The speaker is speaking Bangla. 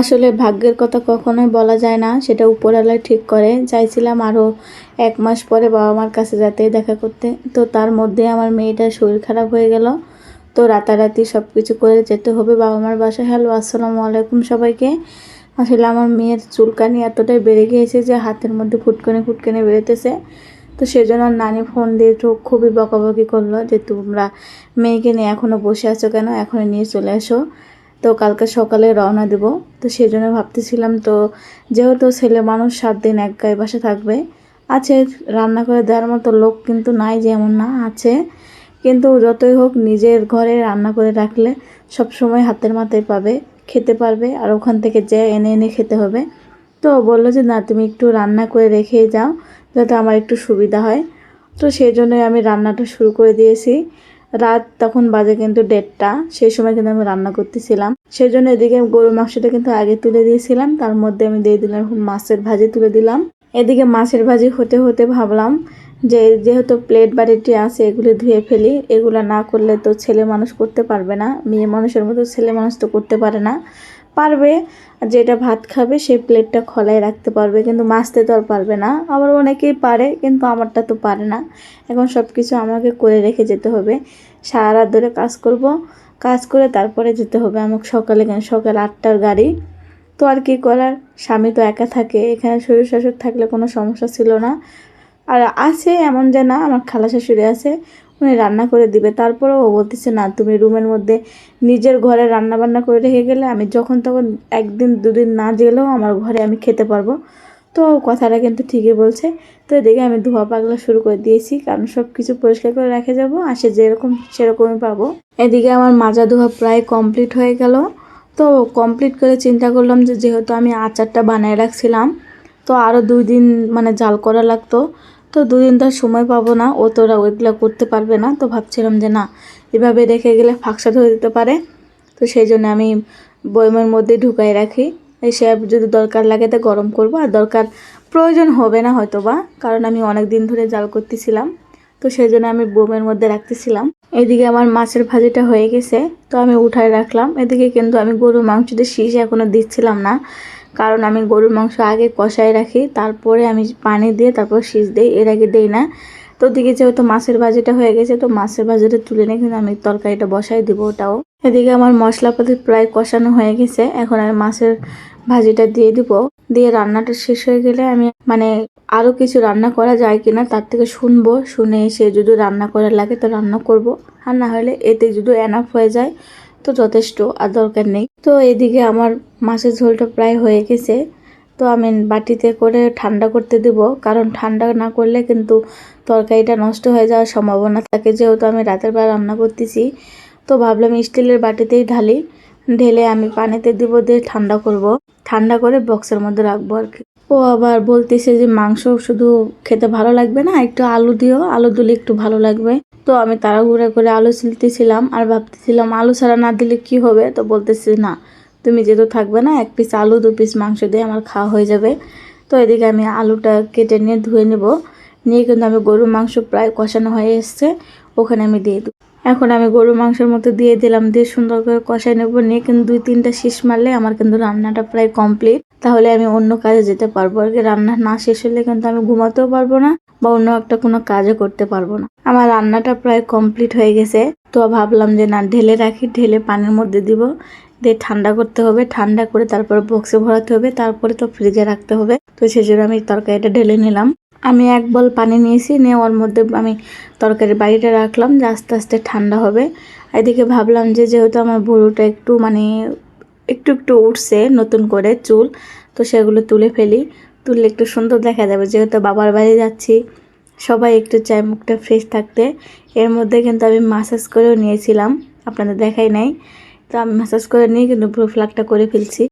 আসলে ভাগ্যের কথা কখনোই বলা যায় না, সেটা উপরওয়ালাই ঠিক করে। চাইছিলাম আরও এক মাস পরে বাবা মার কাছে যাতে দেখা করতে। তো তার মধ্যে আমার মেয়েটার শরীর খারাপ হয়ে গেল। তো রাতারাতি সব কিছু করে যেতে হবে বাবা মার বাসায়। হ্যালো, আসসালামু আলাইকুম সবাইকে। আসলে আমার মেয়ের চুলকানি এতটাই বেড়ে গিয়েছে যে হাতের মধ্যে ফুটকানি ফুটকানি বেরোতেছে। তো সেজন্য নানি ফোন দিয়ে তো খুবই বকাবকি করল যে তোমরা মেয়েকে নিয়ে এখনও বসে আছো কেন? এখনই নিয়ে চলে এসো তো কালকে সকালে রওনা দেব। তো সেই জন্য ভাবতেছিলাম তো যেহেতু ছেলে মানুষ সাত দিন এক গায়ে বাসে থাকবে, আছে রান্না করে দেওয়ার মতো লোক কিন্তু নাই যেমন না, আছে। কিন্তু যতই হোক নিজের ঘরে রান্না করে রাখলে সব সময় হাতের মাথায় পাবে, খেতে পারবে আর ওখান থেকে যে এনে এনে খেতে হবে। তো বলল যে, না, তুমি একটু রান্না করে রেখে যাও যাতে আমার একটু সুবিধা হয়। তো সেই জন্যই আমি রান্নাটা শুরু করে দিয়েছি। রাত তখন বাজে কিন্তু দেড়টা। সেই সময় কিন্তু আমি রান্না করতেছিলাম। সেই জন্য এদিকে গরুর মাংসটা কিন্তু আগে তুলে দিয়েছিলাম। তার মধ্যে আমি দিয়ে দিলাম মাছের ভাজি তুলে দিলাম। এদিকে মাছের ভাজি হতে হতে ভাবলাম যে যেহেতু প্লেট বাড়িটি আছে, এগুলো ধুয়ে ফেলি। এগুলো না করলে তো ছেলে মানুষ করতে পারবে না। মেয়ে মানুষের মতো ছেলে মানুষ তো করতে পারে না। পারবে যেটা ভাত খাবে সেই প্লেটটা খোলায় রাখতে পারবে, কিন্তু মাছতে তো আর পারবে না। আবার অনেকেই পারে, কিন্তু আমারটা তো পারে না। এখন সব কিছু আমাকে করে রেখে যেতে হবে। সারা রাত ধরে কাজ করব, কাজ করে তারপরে যেতে হবে আমাকে সকালে কেন সকাল আটটার গাড়ি। তো আর কি করার? স্বামী তো একা থাকে, এখানে শ্বশুর শাশুড় থাকলে কোনো সমস্যা ছিল না। আর আছে এমন যে না, আমার খালা শাশুড়ি আছে উনি রান্না করে দিবে। তারপরেও ও বলতেছে, না, তুমি রুমের মধ্যে নিজের ঘরে রান্না বান্না করে রেখে গেলে আমি যখন তখন একদিন দুদিন না গেলেও আমার ঘরে আমি খেতে পারব। তো কথাটা কিন্তু ঠিকই বলছে। তো এদিকে আমি ধোয়া পাগলা শুরু করে দিয়েছি, কারণ সব কিছু পরিষ্কার করে রেখে যাব, আর সে যেরকম সেরকমই পাবো। এদিকে আমার মাজা ধোয়া প্রায় কমপ্লিট হয়ে গেল। তো কমপ্লিট করে চিন্তা করলাম যে, যেহেতু আমি আচারটা বানিয়ে রাখছিলাম, তো আরও দুই দিন মানে জাল করা লাগতো। তো দুদিন তো আর সময় পাবো না, ও তোরা ওইগুলো করতে পারবে না, তো ভাবছিলাম যে না, এভাবে রেখে গেলে ফাঁকসা ধরে দিতে পারে। তো সেই জন্য আমি বয়মের মধ্যে ঢুকাই রাখি। এসে যদি দরকার লাগে তো গরম করব, আর দরকার প্রয়োজন হবে না হয়তো বা কারণ আমি অনেক দিন ধরে জাল করতেছিলাম। তো সেই জন্য আমি বোমের মধ্যে রাখতেছিলাম। এদিকে আমার মাছের ভাজিটা হয়ে গেছে, তো আমি উঠায় রাখলাম। এদিকে কিন্তু আমি গরুর মাংসতে শীষ এখনও দিচ্ছিলাম না। কারণ আমি গরুর মাংস আগে কষাই রাখি, তারপরে আমি পানি দিয়ে তারপর শীষ দিই, এর আগে দিই না। তো দিকে যেহেতু মাছের ভাজিটা হয়ে গেছে, তো মাছের ভাজিটা তুলে নিয়ে কিন্তু আমি তরকারিটা বসাই দিব ওটাও। এদিকে আমার মশলাপাতি প্রায় কষানো হয়ে গেছে, এখন আমি মাছের ভাজিটা দিয়ে দিব। দিয়ে রান্নাটা শেষ হয়ে গেলে আমি মানে আরও কিছু রান্না করা যায় কিনা তার থেকে শুনব, শুনে এসে যদি রান্না করার লাগে তো রান্না করব। আর না হলে এতে যদি এনাফ হয়ে যায় তো যথেষ্ট আর দরকার নেই। তো এদিকে আমার মাছের ঝোলটা প্রায় হয়ে গেছে। তো আমি বাটিতে করে ঠান্ডা করতে দিব। কারণ ঠান্ডা না করলে কিন্তু তরকারিটা নষ্ট হয়ে যাওয়ার সম্ভাবনা থাকে। যেহেতু আমি রাতের বেলা রান্না করতেছি, তো ভাবলাম স্টিলের বাটিতেই ঢালি। ঢেলে আমি পানিতে দিব দিয়ে ঠান্ডা করব। ঠান্ডা করে বক্সের মধ্যে রাখব আর কি। ও আবার বলতেছে যে মাংস শুধু খেতে ভালো লাগবে না, একটু আলু দিও। আলু দিলে একটু ভালো লাগবে। তো আমি তাড়াহুড়া করে আলু ছিলতেছিলাম আর ভাবতেছিলাম, আলু ছাড়া না দিলে কি হবে? তো বলতেছি, না, তুমি যেহেতু থাকবে না, এক পিস আলু, দু পিস মাংস দিয়ে আমার খাওয়া হয়ে যাবে। তো এদিকে আমি আলুটা কেটে নিয়ে ধুয়ে নেব। নিয়ে কিন্তু আমি গরুর মাংস প্রায় কষানো হয়ে এসছে, ওখানে আমি দিয়ে দেবো এখন আমি গরুর মাংসের মতো দিয়ে দিলাম, দিয়ে সুন্দর করে কষাই নেব। নিয়ে কিন্তু দুই তিনটা শীষ মারলে আমার কিন্তু রান্নাটা প্রায় কমপ্লিট তাহলে আমি অন্য কাজে যেতে পারব। আর কি, রান্না না শেষ হলে কিন্তু আমি ঘুমাতেও পারব না। বা অন্য একটা কোনো কাজও করতে পারব না। আমার রান্নাটা প্রায় কমপ্লিট হয়ে গেছে, তো ভাবলাম যে না, ঢেলে রাখি, ঢেলে পানির মধ্যে দিব। দিয়ে ঠান্ডা করতে হবে, ঠান্ডা করে তারপর বক্সে ভরাতে হবে, তারপরে তো ফ্রিজে রাখতে হবে। তো সেই জন্য আমি তরকারিটা ঢেলে নিলাম। আমি এক বল পানি নিয়েছি, নিয়ে ওর মধ্যে আমি তরকারি বাড়িটা রাখলাম, যে আস্তে আস্তে ঠান্ডা হবে। এদিকে ভাবলাম যে যেহেতু আমার ভুরুটা একটু মানে একটু একটু উঠছে নতুন করে চুল, তো সেগুলো তুলে ফেলি। তুললে একটু সুন্দর দেখা যাবে, যেহেতু বাবার বাড়ি যাচ্ছি। সবাই একটু চায় মুখটা ফ্রেশ থাকতে। এর মধ্যে কিন্তু আমি মাসাজ করেও নিয়েছিলাম। আপনাদের দেখাই নাই। তো আমি মাসাজ করে নিয়ে কিন্তু ব্রু ফ্লাগটা করে ফেলছি।